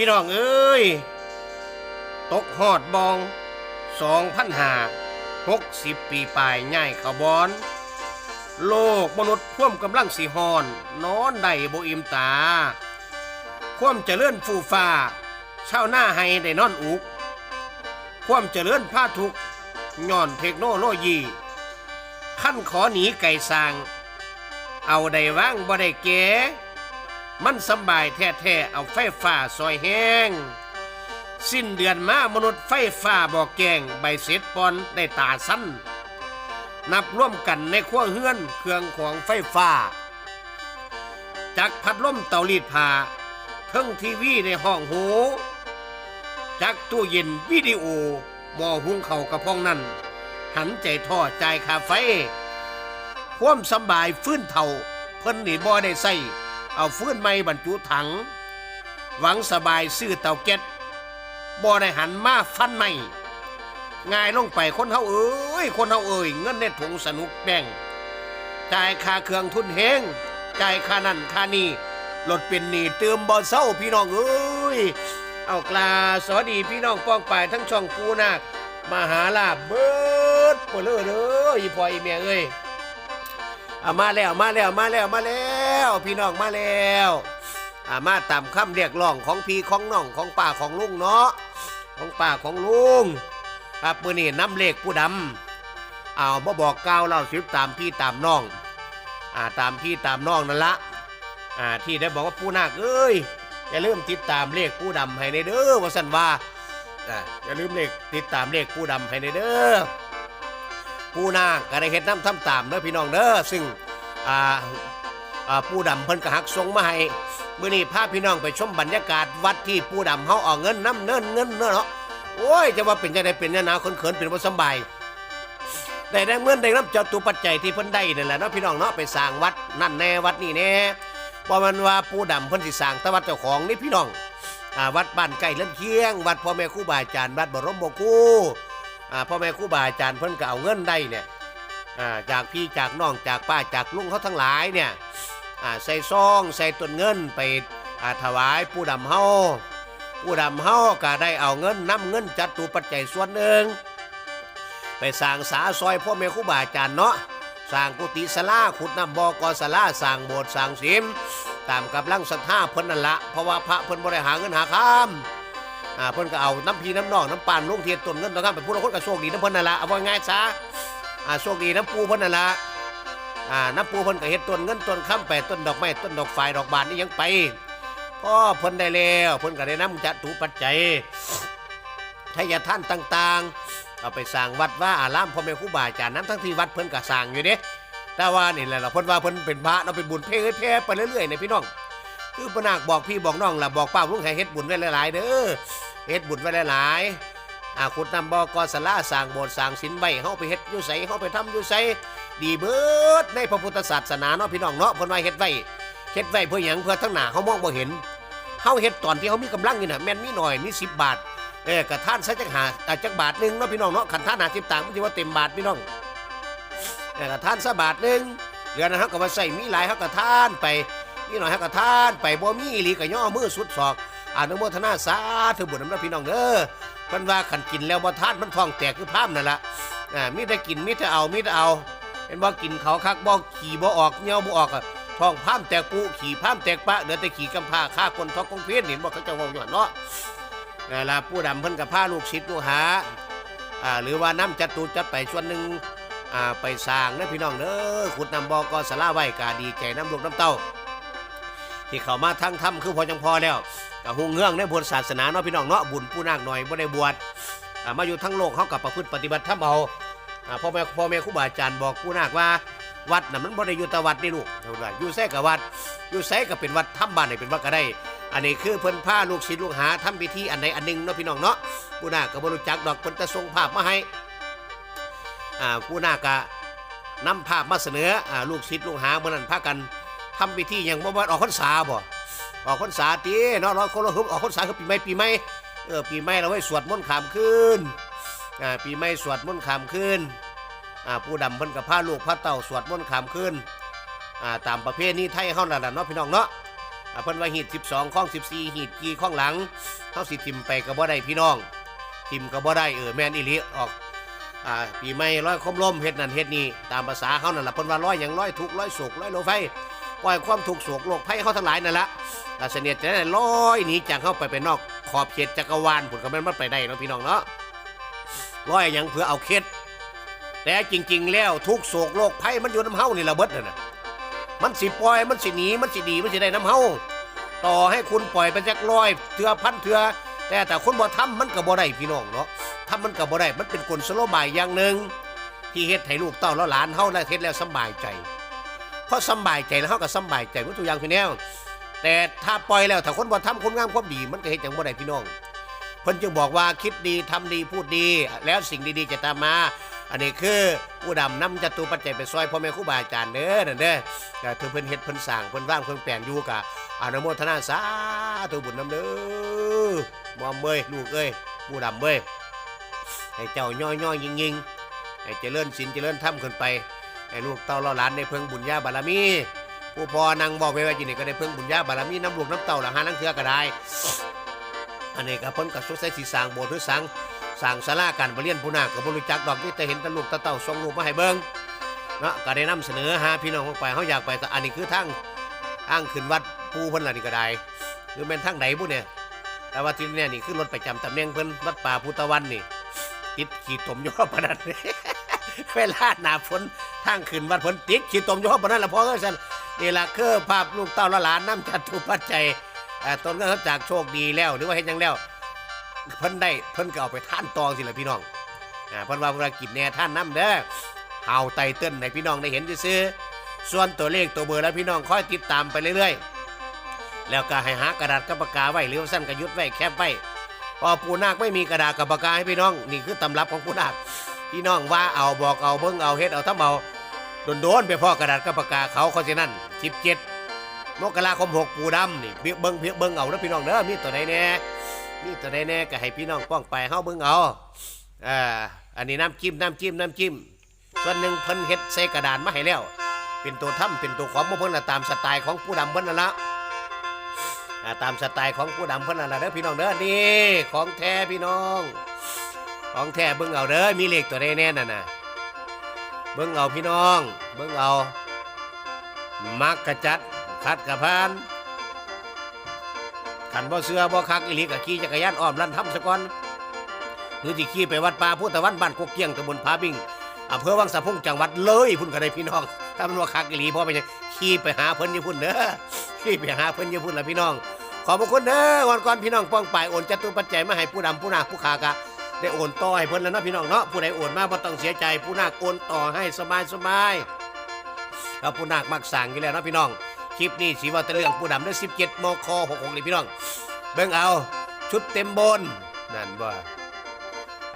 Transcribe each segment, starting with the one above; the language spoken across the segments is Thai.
พี่น้องเอ้ย ตกหอดบองสองพันหาหกสิบปีปลายง่ายขาบอน โลกมนุษย์พ่วมกำลังสีหอน นอนได้บ่อิ่มตา ความเจริญฟูฟ้าเช่าหน้าให้ได้นอนอุก ความเจริญผ้าทุกย้อนเทคโนโลยีขั้นขอหนีไก่สาง เอาได้ว่างบ่ได้เก๋ มันสบายแท้ๆเอาไฟฟ้าซอยแห้ง สิ้นเดือนมามนุษย์ไฟฟ้าบอกแกงใบเสร็จปอนได้ตาสั้น นับร่วมกันในขั้วเฮือนเครื่องของไฟฟ้าจากพัดลมเตารีดผ้าเทิงทีวีในห้องโหจากตู้เย็นวิดีโอหมอหุงเข่ากระพองนั้นหันใจท่อจ่ายค่าไฟ ความสบายฟื้นเท่า เพิ่นนี่บ่ได้ใส่ เอาฟื้นไม่บรรจุถัง หวังสบายซื้อเตาแก๊สบ่ได้หันมาฟันไม่ง่ายลงไปคนเฮาเอ้ย คนเฮาเอ้ยเงินในถุงสนุกแบ่งจ่ายค่าเครื่องทุนแหงจ่ายค่านั่นค่านี่ลดเป็นหนี้เติมบ่เศร้าพี่น้องเอ้ยเอากลาสวัสดีพี่น้องป้องปายทั้งช่องปูนาคมหาลาภเบิดเลอเด้ออีพ่ออีแม่เอ้ยเอามาแล้วมาแล้วมาแล้วมาแล้ว พี่น้องมาแล้วอามาตามคำเรียกร้องของพี่ของน้องของป้าของลุงเนาะของป้าของลุงครับมือนี่น้ำเลขผู้ดำเอาบ่บอกกล่าวเล่าสิบตามพี่ตามน้องอ่าตามพี่ตามน้องนั่นละอ่าที่ได้บอกว่าผู้นาคเอ้ยอย่าลืมติดตามเลขผู้ดำให้ในเด้อว่าสันว่าอย่าลืมเลขติดตามเลขผู้ดำให้ในเด้อผู้นาคก็ได้เฮ็ดน้ำทำตามเด้อพี่น้องเด้อซึ่งอ่า อ่าผู้ดำเพิ่นก็หักส่งมาให้มื้อนี้พาพี่น้องไปชมบรรยากาศวัดที่ผู้ดำเฮาเอาเงินน้ำเนินเงินเนาะโอ้ยจะว่าเป็นจังไดเป็นจังนาวเขินเป็นบ่สบายได้ได้เงินได้น้ำเจ้าตัวปัจจัยที่เพิ่นได้นั่นแหละเนาะพี่น้องเนาะไปสร้างวัดนั่นแน่วัดนี่แน่บ่มันว่าผู้ดำเพิ่นสิสร้างแต่วัดเจ้าของนี่พี่น้องอ่าวัดบ้านใกล้เลื่อนเคียง วัดพ่อแม่ครูบาอาจารย์วัดบรมบครูอ่าพ่อแม่ครูบาอาจารย์เพิ่นก็เอาเงินได้เนี่ยอ่าจากพี่จากน้องจากป้าจากลุงเขาทั้งหลายเนี่ย ใส่ซองใส่ต้นเงินไปถวายผู้ดำเฮาผู้ดำเฮาก็ได้เอาเงินนำเงินจัดตูปัจจัยส่วนหนึ่ง ไปสร้างสาซอยพ่อแม่ครูบาอาจารย์เนาะสร้างกุฏิศาลาขุดน้ำบ่อกอศาลาสร้างโบสถ์สร้างศิม ตามกำลังศรัทธาเพิ่นนั่นละเพราะว่าพระเพิ่นบ่ได้หารเงินหาคำอ่าเพิ่นก็เอาน้ำพีน้ำนองน้ำปานลงเทียนต้นเงินต้นข้ามไปพูดแล้วคนก็โชคดีน้ำเพิ่นนั่นละเอาไว่าง่ายซะอ่าโชคดีน้ำปูเพิ่นนั่นละ อ่าน้ำปูเพิ่นก็เฮ็ดต้นเงินต้นข้ามไปต้นดอกไม้ต้นดอกฝายดอกบานนี่ยังไปพ่อเพิ่นได้แล้วเพิ่นก็ได้นำจัตุปัจจัยทายาท่านต่างๆ เอาไปสร้างวัดว่าอารามพ่อแม่ครูบาอาจารย์น้ำทั้งที่วัดเพิ่นก็สร้างอยู่เด้แต่ว่านี่แหละเราเพิ่นว่าเพิ่นเป็นพระเนาเป็นบุญเพ่เพ่ไปเรื่อยๆเนี่ยพี่น้องคือปนาคบอกพี่บอกน้องล่ะบอกป้าลุงให้เฮ็ดบุญไว้หลายๆเด้อเฮ็ดบุญไว้หลายๆอ่าขุดนำบอกอสลาสร้างโบสถ์สร้างศิลป์ไว้เฮาไปเฮ็ดอยู่ไสเฮาไปทำอยู่ไส ดีเบิดในพระพุทธศาสนาเนาะพี่น้องเนาะเพิ่นว่าเฮ็ดไว้เฮ็ดไว้เพื่อหยังเพื่อทั้งหน้าเฮามองบ่เห็นเฮาเฮ็ดตอนที่เฮามีกำลังนี่น่ะแม่นมีหน่อยมี10 บาทเออกระท่านซะจักหาอาจักบาทหนึงเนาะพี่น้องเนาะคันท่าน50ตังค์มันสิว่าเต็มบาทพี่น้องเออกระท่านซะบาทหนึงเหลือนะเฮาก็มาใส่มีหลายเฮาก็ท่านไปมีหน่อยเฮาก็ท่านไปบ่มีอีหลีก็ย่อมือสุดศอกอนุโมทนาสาธุบุญน้ำพี่น้องเด้อเพิ่นว่าขันกินแล้วบ่ทานมันท้องแตกคือภาพนั่นล่ะอ่ามีแต่กินมีแต่เอามีแต่เอา เห็นบ่กินเขาคักบ่ขี่บ่ออกเหงาบ่ออกอะท้องพามแตกปูขี่พามแตกปะเหลือแต่ขี่กำพร้าฆ่าคนท้องกงเพชรเห็นบ่เขาจ้าเว้าอยู่หันเนาะนั่นล่ะผู้ดำเพิ่นก็พาลูกศิษย์ลูกหาอ่าหรือว่าน้ำจัดตูจัดไปส่วนหนึ่งอ่าไปสร้างนะพี่น้องเด้อขุดน้ำบ่อก็สลาไว้ก็ดีใจน้ำลูกน้ำเต้าที่เขามาทั้งถ้ำคือพอจังพอแล้วกับหงเงื่องในบทศาสนาเนาะพี่น้องเนาะบุญผู้นาคหน่อยบ่ได้บวชอ่ามาอยู่ทั้งโลกเขากับประพฤติปฏิบัติธรรมเอา อ่าพ่อแม่พ่อแม่ครูบาอาจารย์บอกผู้นาคว่า วัดน่ะมันบ่ได้อยู่แต่วัดนี่ลูกเท่านั้นอยู่ไสกับวัด อยู่ไสก็เป็นวัดทำบ้านไหนเป็นวัดก็ได้ อันนี้คือเพิ่นพาลูกศิษย์ลูกหาทำพิธีอันใดอันหนึ่งเนาะพี่น้องเนาะผู้นาคก็บ่รู้จักดอกเพิ่นแต่ส่งภาพมาให้อ่าผู้นาคก็นำภาพมาเสนออ่าลูกศิษย์ลูกหาเมื่อนั้นพากันทำพิธีหยังบ่ว่ออกพรรษาบ่ออกพรรษาตีเนาะร้อยคนละฮึบออกพรรษาคือปีใหม่ปีใหม่เออปีใหม่เราไว้สวดมนต์ขามคืน อ่าปีใหม่สวดมนต์ขามคืนอ่าผู้ดำเพิ่นกับพาลูกพาเต่าสวดมนต์ขามคืนอ่าตามประเพณีไทยเฮานั่นแหละเนาะพี่น้องเนาะอ่าเพิ่นว่าหีด12ข้อง 14หีดกี่ข้องหลังเฮาสิทิมไปก็บ่ได้พี่น้องทิมก็บ่ได้เออแม่นอีหลีออกอ่าปีใหม่ร้อยคมลมเฮ็ดนั่นเฮ็ดนี่ตามภาษาเขานั่นล่ะเพิ่นว่าร้อยหยังร้อยทุกข์ร้อยโศกร้อยโลไฟปล่อยความทุกข์โศกโรคภัยเขาทั้งหลายนั่นละอาเสนียดจะได้ลอยหนีจากเข้าไปไปนอกขอบเขตจักรวาลผลก็แม่นมันไปได้เนาะพี่น้องเนาะ ร้อยหยังเพื่อเอาเคล็ดแต่จริง ๆ แล้วทุกโศกโรคภัยมันอยู่น้ำเฮานี่ละเบิดนั่นน่ะมันสิปล่อยมันสิหนีมันสิดีมันสิได้น้ำเฮาต่อให้คุณปล่อยไปจักร้อยเถื่อพันเถื่อแต่แต่คนบ่ทำมันก็บ่ได้พี่น้องเนาะทำมันก็บ่ได้มันเป็นกลสโลบายอย่างหนึ่งที่เฮ็ดให้ลูกเต้าแล้วหลานเฮาได้เฮ็ดแล้วสบายใจเพราะสบายใจแล้วเฮาก็สบายใจมันตัวอย่างพี่แนวแต่ถ้าปล่อยแล้วถ้าคนบ่ทำคนงามความดี มันก็เฮ็ดจังบ่ได้พี่น้อง พิ่นจึงบอกว่าคิดดีทำดีพูดดี แล้วสิ่งดีๆจะตามมา อันนี้คือผู้ดำนำจตุปัจจัยไปซอยพ่อแม่ครูบาอาจารย์เด้อนั่นเด้อก็เพิ่นเฮ็ดเพิ่นสร้างเพิ่นร่างเพิ่นแปลงอยู่กะอนุโมทนาสาธุบุญนำเด้อมอมเอ้ยลูกเอ้ยผู้ดำเอ้ยให้เจ้าย่อยๆยิงๆให้เจริญศีลเจริญธรรมขึ้นไปให้ลูกเต้าเราหลานได้เพิ่งบุญญาบารมีผู้พอนั่งบอกไว้ว่าจินี่ก็ได้เพิ่งบุญญาบารมีน้ำลูกน้ำเต้าหละหานังเทือก็ได้ อันนี้ก็เพิ่นก็สุดใส่สิสร้างโบสถ์หรือสร้างสังสาราการประเรียนผู้นาคก็บ่รู้จักดอกนี่แต่เห็นแตลูกตาเต่าส่งลูกมาให้เบิ่งเนาะก็ได้นำเสนอหาพี่น้องลงไปเฮาอยากไปแต่อันนี้คือทางทางขึ้นวัดปูเพิ่นล่ะนี่ก็ได้คือแม่นทางไหนบุเนี่ยแต่ว่าที่เนี่ยนี่คือรถประจำตำแหน่งเพิ่นวัดป่าพุทธวันนี่ติดขีดตมยู่ปานนั้นเวลาหน้าฝนทางขึ้นวัดเพิ่นติดขีดตมยู่ปานนั้นละพ่อเอ้ยซั่นนี่ล่ะคือภาพลูกเต้าละหลานนำจัดทุปัจจัย อ่อตนก็เขาจากโชคดีแล้วหรือว่าเฮ็ดหยังแล้ว เพิ่นได้เพิ่นก็เอาไปท่านตองสิละพี่น้องอ่าเพิ่นว่าเวลากินแน่ท่านน้ำเด้อเฮาไตเติ้ลให้พี่น้องได้เห็นซื่อส่วนตัวเลขตัวเบอร์แล้วพี่น้องคอยติดตามไปเรื่อยๆ แล้วก็ให้หากระดาษกับปากกาไว้หรือว่าสั้นกระยุดไว้แคบไว้พอปูนาคไม่มีกระดาษกับปากกาให้พี่น้องนี่คือตำรับของปูนาคพี่น้องว่าเอาบอกเอาเบิ่งเอาเฮ็ดเอาทำเอาโดนๆไปพ่อกระดาษกับปากกาเขาเขาสินั่น17 มกราคม6ปูดำนี่เบิ่งเบิ่งเบิ่งเอาเด้อพี่น้องเด้อมีตัวใดแน่นี่ตัวใดแน่ก็ให้พี่น้องป้องไปเฮาเบิ่งเอาอ่าอันนี้น้ำจิ้มน้ำจิ้มน้ำจิ้มส่วนหนึ่งเพิ่นเฮ็ดใส่กระดานมาให้แล้ว เป็นตัวถ้ำเป็นตัวของเพิ่นละตามสไตล์ของผู้ดำเพิ่นละตามสไตล์ของผู้ดำเพิ่นละเด้อพี่น้องเด้อนี่ของแท้พี่น้อง ของแท้เบิ่งเอาเด้อมีเลขตัวใดแน่นั่นน่ะเบิ่งเอาพี่น้อง เบิ่งเอามักกระจัด คัดกระพานขันบ่เสือบ่คักอีหลีก็ขี่จักรยานอ้อมลั่นทำซะก่อนหรือสิขี่ไปวัดป่าพุทธวันบ้านกกเกี้ยงตำบลผาบิ่งอำเภอวังสะพุงจังหวัดเลยพุ่นก็ได้พี่น้องถ้ามันว่าคักอีหลีพราะไปนหยังขี่ไปหาเพิ่นอยู่พุ่นเด้อขี่ไปหาเพิ่นอยู่พุ่นละพี่น้อง ขอบคุณเด้อวันก่อนพี่น้องป้องไปโอนจตุปัจจัยมาให้ผู้ดำผู้นาผู้ขากะได้โอนต่อให้เพิ่นแล้วเนาะพี่น้องเนาะผู้ใดโอนมาบ่ต้องเสียใจผู้นาคโอนต่อให้สบายสบายแล้วผู้นาคมักสั่งอยู่แล้วนะพี่น้อง คลิปนี้สีว่าต่เรื่องผู้ดำได้17มค66นี่พี่น้อง เบิ่งเอาชุดเต็มบน นั่นว่า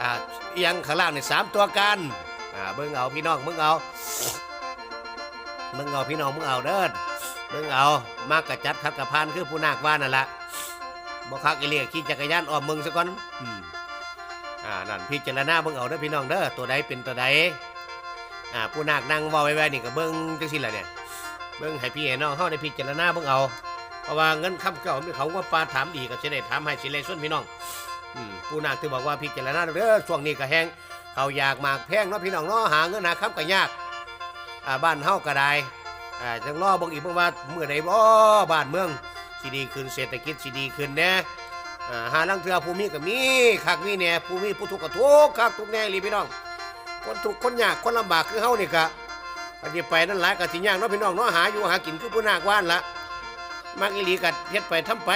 อ่าเอียงข้างล่างนี่สามตัวกันอ่าเบิ่งเอาพี่น้องเบิ่งเอาเบิ่งเอาพี่น้องเบิ่งเอาเด้อเบิ่งเอามากกระจัดคัดกระพานคือผู้นาคว่านั่นละบ่คักอีเลียขี่จักรยานออมเมืองซะก่อนอืมอ่านั่นพิจรณาเบิ่งเอาเด้อพี่น้องเด้อตัวใดเป็นตัวใดอ่าผู้นาคนั่งเว้าไว้ๆนี่ก็เบิ่งจังซี่แหละเนี่ย เบิ่งให้พี่ให้น้องเฮาได้พิจารณาเบิ่งเอา เพราะว่าเงินคำเก่าเขาว่าปลาถามดีก็จะได้ถามให้สิเลยส่วนพี่น้องอืมผู้นาคถือบอกว่าพิจารณาเด้อช่วงนี้ก็แห้งเขาอยากมากแพงเนาะพี่น้องเนาะหาเงินหาคำก็ยากอ่าบ้านเฮาก็ได้อ่าจังรอเบิ่งอีกเบิ่งว่าเมื่อใดบ่บ้านเมืองสิดีขึ้นเศรษฐกิจสิดีขึ้นแน่อ่าหาลังเทือผู้มีก็มีคักมีแน่ผู้มีผู้ทุกข์ก็ทุกข์คักทุกแน่ลีพี่น้องคนทุกข์คนยากคนลำบากคือเฮานี่ก็ อันที่ไปนั่นหลายก็สิยากเนาะพี่น้องเนาะหาอยู่หากินคือผู้นาคว่านละมักอีหลีกัดเฮ็ดไปทำไป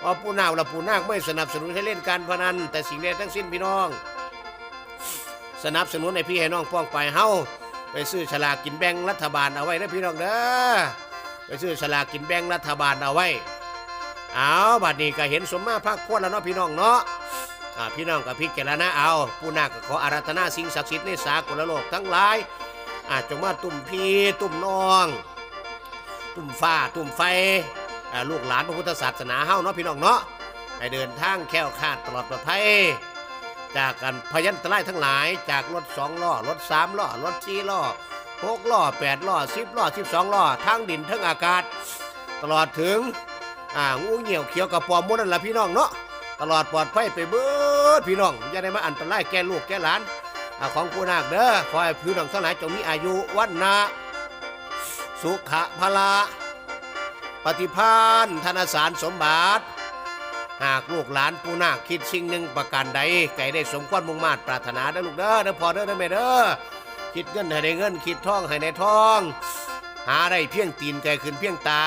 พอผู้นาคละผู้นาคไม่สนับสนุนให้เล่นการพนัน แต่สิ่งใดทั้งสิ้นพี่น้อง สนับสนุนให้พี่ให้น้องป้องไปเฮาไปซื้อฉลากกินแบ่งรัฐบาลเอาไว้เด้อพี่น้องเด้อไปซื้อฉลากกินแบ่งรัฐบาลเอาไว้เอาบัดนี้ก็เห็นสมมาภาคควรแล้วเนาะพี่น้องเนาะอ่าพี่น้องก็พิจารณาเอา ผู้นาคก็ขออาราธนาสิ่งศักดิ์สิทธิ์ในสากลโลกทั้งหลาย อาจจงมาตุ่มพี่ตุ่มน้อง ตุ่มฟ้าตุ่มไฟลูกหลานพระพุทธศาสนาเฮาเนาะพี่น้องเนาะให้เดินทางแค้วคาดตลอดปลอดภัยจากกันพยันตรายทั้งหลาย จากรถสองล้อรถสามล้อรถสี่ล้อหกล้อแปดล้อสิบล้อสิบสองล้อทั้งดินทั้งอากาศ ตลอดถึงอ่างูเหี่ยวเขียวกับปอมมดนั่นละพี่น้องเนาะตลอดปลอดภัยไปเบิดพี่น้องอย่าได้มาอันตรายแก่ลูกแก่หลาน อาของผู้นาคเด้อขอให้พี่น้องทั้งหลายจงมีอายุวันนะสุขะพละปฏิภาณธนสารสมบัติ หากลูกหลานผู้นาคคิดสิ่งหนึ่งประการใดไก่ได้สมความมุ่งมาตรปรารถนาเด้ลูกเด้อเด้อพอเด้อเด้อแม่เด้อคิดเงินให้ได้เงินคิดทองให้ได้ทอง หาได้เพียงตีนไก่ขึ้นเพียงตา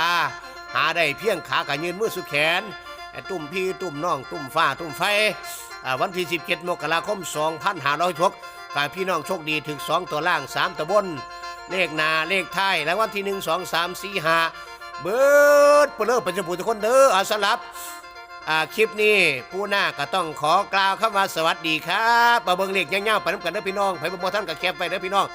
หาได้เพียงขากะยืนมือสุดแขนไอ้ตุ่มพี่ตุ่มน้องตุ่มฟ้าตุ่มไฟอาวันที่ 17 มกราคม 2506 ฝายพี่น้องโชคดีถึง2ตัวล่าง3ตัวบน เลขนาเลขท้ายแล้ววันที่1 2 3 4 5เบิดเปลือเป็นจมูกทุกคนเด้ออาสลับอ่าคลิปนี้ผู้หน้าก็ต้องขอกล่าวคำว่าสวัสดีครับมาเบิงเลขย่างๆไปน้ำกันเด้อพี่น้องไปบ่ท่านกับแคปไปเด้อพี่น้อง